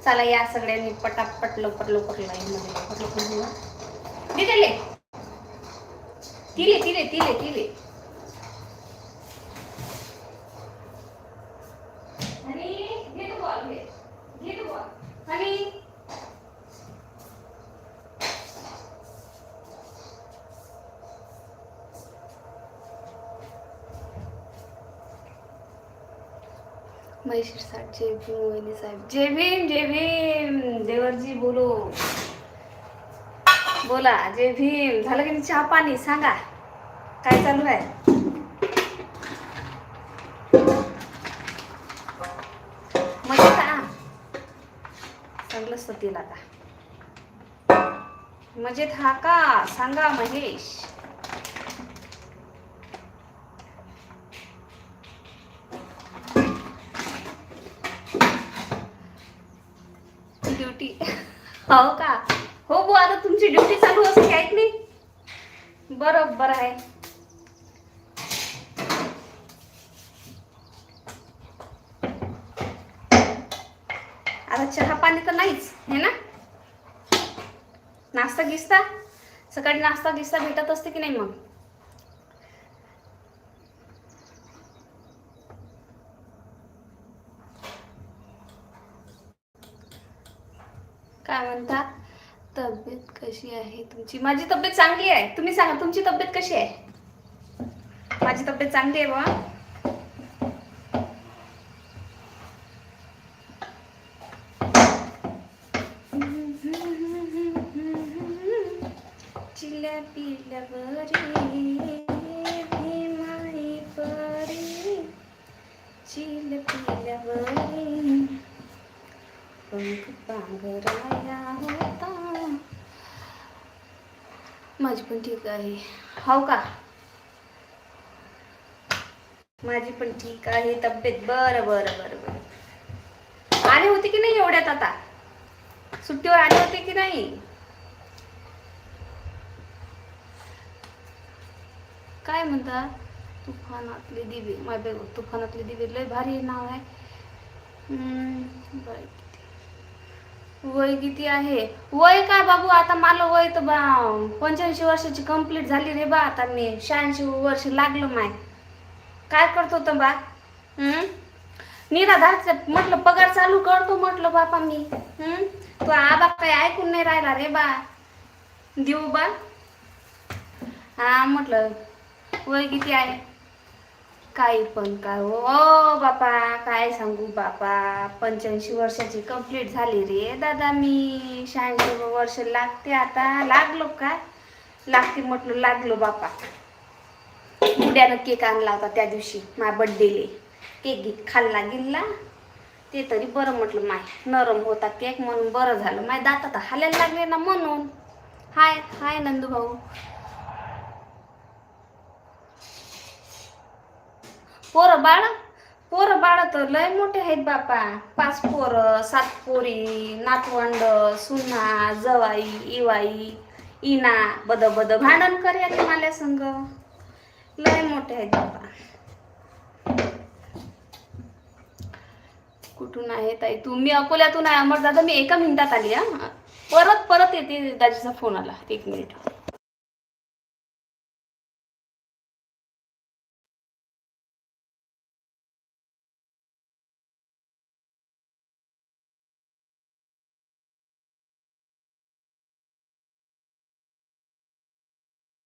चला या सगळ्यांनी पटापट लवकर लवकर लाईन मध्ये लवकर लवकर दिले तिले तिले तिले तिले आणि घे तो बॉल घे घे तो बॉल आणि महेश साहेब जय भीम साहेब. जय भीम जय भीम. देवरजी बोलो. बोला जय भीम. झालं की चहा पाणी? सांगा. काय चालू आहे? मजेत का चांगलं स्वतीला का मजेत हा का? सांगा महेश. ड्युटी. हो का? हो बो आता तुमची ड्युटी चालू असते काय नाही बरोबर आहे. आता चहा पाणी तर नाहीच हे ना? नाश्ता गिस्ता सकाळी नाश्ता गिस्ता भेटत असते की नाही मग? काय म्हणता तब्येत कशी आहे तुमची? माझी तब्येत चांगली आहे. तुम्ही सांगा तुमची तब्येत कशी आहे? माझी तब्येत चांगली आहे बा चिल्या पिल्यावरी भीमाई परी चिल पिल्यावरी. पंख पांघराया होता माझी पण ठीक आहे. हो का? माझी पण ठीक आहे तब्येत बरं बरं बरं बरं. आले होते की नाही एवढ्यात आता? सुट्टीवर आले होते की नाही? काय म्हणता? तुफानातले दिवे माझ्या तुफानातले दिवे लय भारी नाव आहे. बाईक वय किती आहे? वय काय बाबू? आता मला वय तर बा पंच्याऐंशी वर्षाची कंप्लीट झाली रे बा. आता मी शहाऐंशी वर्ष लागलो माय. काय करतो तर बा? हम्म? निराधारचं म्हटलं पगार चालू करतो म्हटलं बापा मी. हम्म? तू आबा काही ऐकून नाही राहिला रे बा. देऊ बा. हा म्हटलं वय किती आहे? काही पण काय. हो ओ बापा काय सांगू बापा? पंच्याऐंशी वर्षाची कंप्लीट झाली रे. दादा मी शहाऐंशी वर्ष लागते आता. लागलो काय? लागते म्हटलं लागलो बापा. उड्यानं केक आणला होता त्या दिवशी माझ्या बड्डेले केक गीत खाल्ला गिल्ला. ते तरी बरं म्हटलं माय. नरम होता केक म्हणून बरं झालं. माय दात आता हालायला लागले ना म्हणून. हाय हाय नंदू भाऊ पोरं बाळ? पोरं बाळ तर लय मोठे आहेत बापा. पाच पोरं सात पोरी नातवंड सुना जवाई इवाई इना बद बद. भांडण कर याले मला संग. लय मोठे आहेत बापा. कुठून आहे ताई तू? मी अकोल्यातून आहे. अमर दादा मी एका मिनिटात आली हा. परत परत येते दाजीचा फोन आला. एक मिनिट.